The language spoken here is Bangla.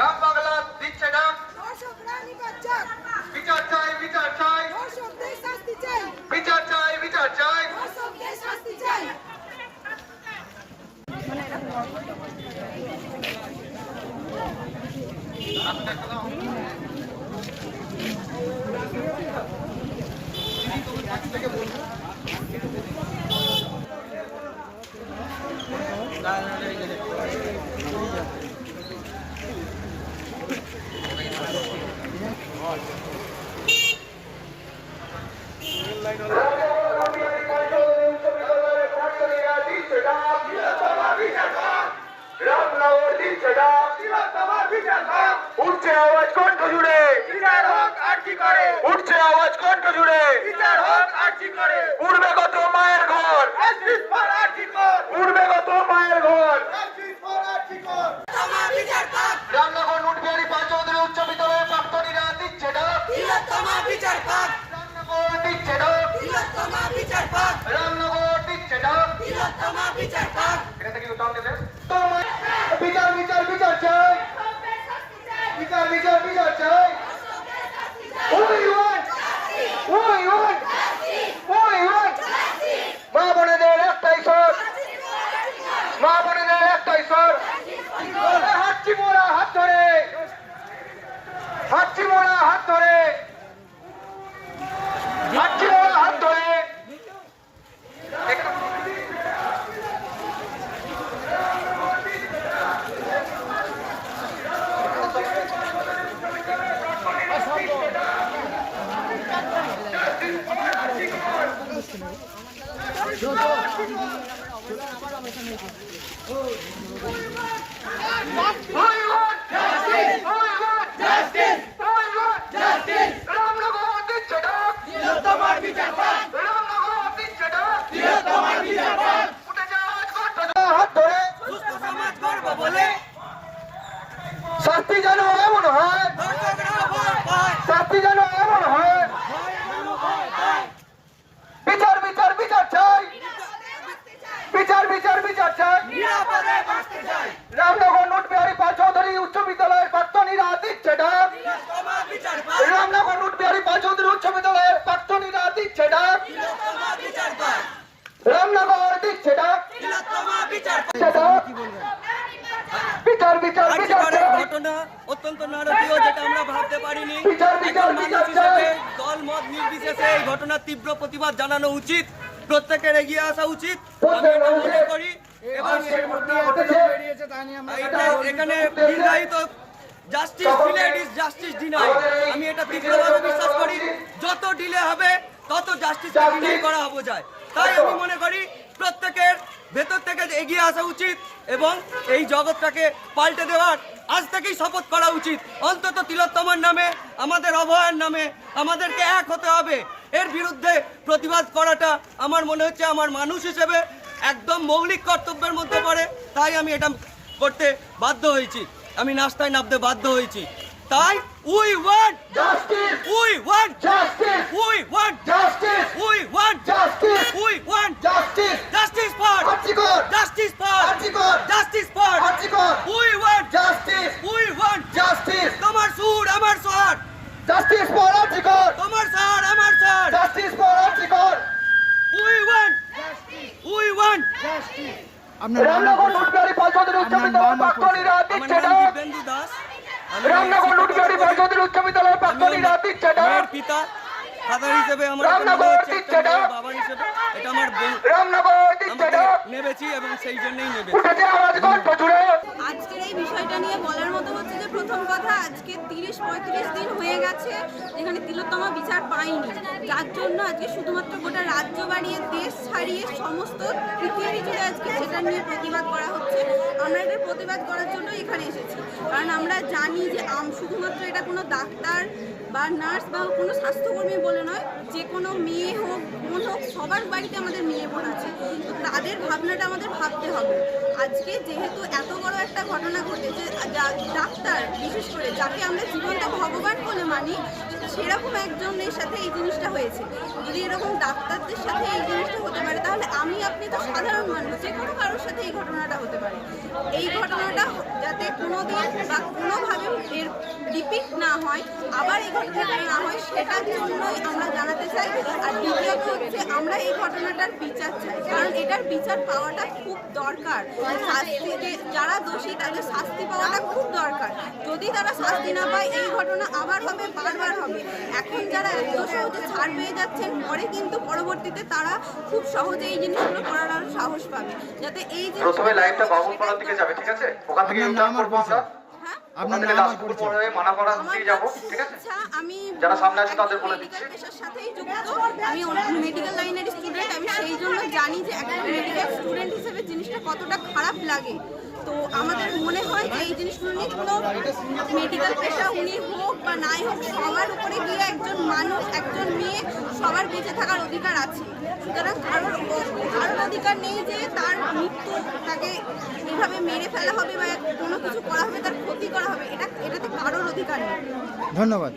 গ্রাম বাংলা দিচ্ছে বাচ্চার বিচার চাই বিচার চাই। বিচার চাই বিচার চাই। ধর্ষকদের শাস্তি চাই রামনগর দিচ্ছে না উঠছে আওয়াজ কণ্ঠ জুড়ে। বিচার হোক আর্জি করে উঠছে আওয়াজ কণ্ঠ জুড়ে। বিচার হোক আর্জি করে উড়বে কত মায়ের ঘর। উড়বে কত মায়ের ঘর। রামনগর নুটবিহারী উচ্চ বিদ্যালয়ের প্রাক্তনীরা দিচ্ছে পাক। রামনগর দিচ্ছে না 二八。শাস্তি যেন এমন হয় ধর্ষকরা ভয় পায় শাস্তি যেন এমন হয় বিচার বিচার বিচার চাই বিচার বিচার বিচার চাই নিরাপদে বাঁচতে চাই রামনগর নোটবিহারী পাল চৌধুরী উচ্চ বিদ্যালয়ের প্রাক্তনীরা দিচ্ছে ডাক তোমার বিচার পাক রামনগর নোটবিহারী পাল চৌধুরী উচ্চ বিদ্যালয়ের প্রাক্তনীরা দিচ্ছে ডাক তোমার বিচার পাক ডাক তোমার বিচার। বিচার বিচার ঘটনা অত্যন্ত নারকীয় যেটা আমরা ভাবতে পারিনি। বিচার, বিচার, একজন মানুষ বিচার। হিসেবে চাই। দল মত নির্বিশেষে এই ঘটনার তীব্র প্রতিবাদ জানানো উচিত। প্রত্যেকের এগিয়ে আসা উচিত। মনে করি এখানে দীর্ঘায়িত justice delayed is justice denied আমি এটা তীব্রভাবে বিশ্বাস করি। যত ডিলে হবে তত জাস্টিস ডিনাই করা হবে যায়। তাই আমি মনে করি প্রত্যেকের ভেতর থেকে এগিয়ে আসা উচিত এবং এই জগৎটাকে পাল্টে দেওয়ার আজ থেকেই শপথ করা উচিত। অন্তত তিলোত্তমার নামে আমাদের অভয়ের নামে আমাদেরকে এক হতে হবে। এর বিরুদ্ধে প্রতিবাদ করাটা আমার মনে হচ্ছে আমার মানুষ হিসেবে একদম মৌলিক কর্তব্যের মধ্যে পড়ে। তাই আমি এটা করতে বাধ্য হয়েছি। আমি নাস্তায় নামতে বাধ্য হয়েছি। তাই we want justice we want justice we want justice we want justice we want justice justice for RG Kar justice for RG Kar justice for RG Kar we want justice we want justice তোমার সুর আমার স্বর জাস্টিস ফর আর্জিকর তোমার স্বর আমার স্বর justice for RG Kar we want we want Ramnagar Lutbihari Pal Chowdhury উচ্চ বিদ্যালয়ের প্রাক্তনীরা দিচ্ছে ডাক রামনগর লুটবিহারী পাল চৌধুরী উচ্চ বিদ্যালয়ের প্রাক্তনীরা দিচ্ছে ডাক পিতা ফাদার হিসেবে আমার রামনগর মনে দিচ্ছে ডাক। বাবা হিসেবে। এটা আমার রামনগর দিচ্ছে ডাক নেবেছি এবং সেই জন্যই আজকের এই বিষয়টা নিয়ে বলার মতো হচ্ছে যে প্রথম কথা আজকে তিরিশ পঁয়ত্রিশ দিন হয়ে গেছে যেখানে তিলোত্তমা বিচার পায়নি। যার জন্য আজকে শুধুমাত্র গোটা রাজ্য বাড়িয়ে দেশ ছাড়িয়ে সমস্ত পৃথিবী জুড়ে আজকে সেটা নিয়ে প্রতিবাদ করা হচ্ছে। আমরা এটা প্রতিবাদ করার জন্য এখানে এসেছি। কারণ আমরা জানি যে আম শুধুমাত্র এটা কোনো ডাক্তার বা নার্স বা কোনো স্বাস্থ্যকর্মী বলে নয় যে কোনো মেয়ে হোক বোন হোক সবার বাড়িতে আমাদের মেয়ে বোন আছে। তো তাদের ভাবনাটা আমাদের ভাবতে হবে। আজকে যেহেতু এত বড় একটা ঘটনা ঘটেছে ডাক্তার বিশেষ করে, যাকে আমরা জীবনটা ভগবান বলে মানি সেরকম একজনের সাথে এই জিনিসটা হয়েছে। যদি এরকম ডাক্তারদের সাথে এই জিনিসটা হতে পারে, তাহলে আমি, আপনি তো সাধারণ মানুষ, যে কোনো কারোর সাথে এই ঘটনাটা হতে পারে। এই ঘটনাটা যাতে কোনো দিন বা কোনোভাবে এর রিপিট না হয়, আবার এই ঘটনাটা না হয়, সেটার জন্যই আমরা জানাতে চাই। আর দ্বিতীয়ত হচ্ছে, আমরা এই ঘটনাটার বিচার চাই। কারণ এটার বিচার পাওয়াটা খুব দরকার। শাস্তিকে যারা দোষী, তাদের শাস্তি পাওয়াটা খুব দরকার। যদি তারা শাস্তি না পায়, এই ঘটনা আবার হবে, বারবার হবে। যারা এত সহজে ছাড় পেয়ে যাচ্ছেন পরে কিন্তু পরবর্তীতে তারা খুব সহজে এই জিনিসগুলো করার আরও সাহস পাবে। যাতে এই যে প্রথমে লাইভটা বাবুপাড়ার দিকে যাবে ঠিক আছে? ওখান থেকে আর করব আমরা। হ্যাঁ? ওখান থেকে দাসপুর মোড় মানাপাড়ার আমার দিকে ঠিক আছে? আমি যারা সামনে আছে তাদের বলে দিচ্ছি। মেডিকেল পেশার সাথেই যুক্ত। আমি মেডিকেল লাইনের স্টুডেন্ট আমি সেই জন্য জানি যে একটা মেডিকেল স্টুডেন্ট হিসেবে জিনিসটা কতটা খারাপ লাগে। তো আমাদের মনে হয় যে এই জিনিসগুলো নিয়ে কোনো মেডিকেল পেশা উনি হোক বা নাই হোক, সবার উপরে গিয়ে একজন মানুষ, একজন মেয়ে সবার বেঁচে থাকার অধিকার আছে। সুতরাং কারোর কারোর অধিকার নেই যে তার মৃত্যু তাকে এভাবে মেরে ফেলা হবে বা কোনো কিছু করা হবে, তার ক্ষতি করা হবে, এটা, এটাতে কারোর অধিকার নেই। ধন্যবাদ।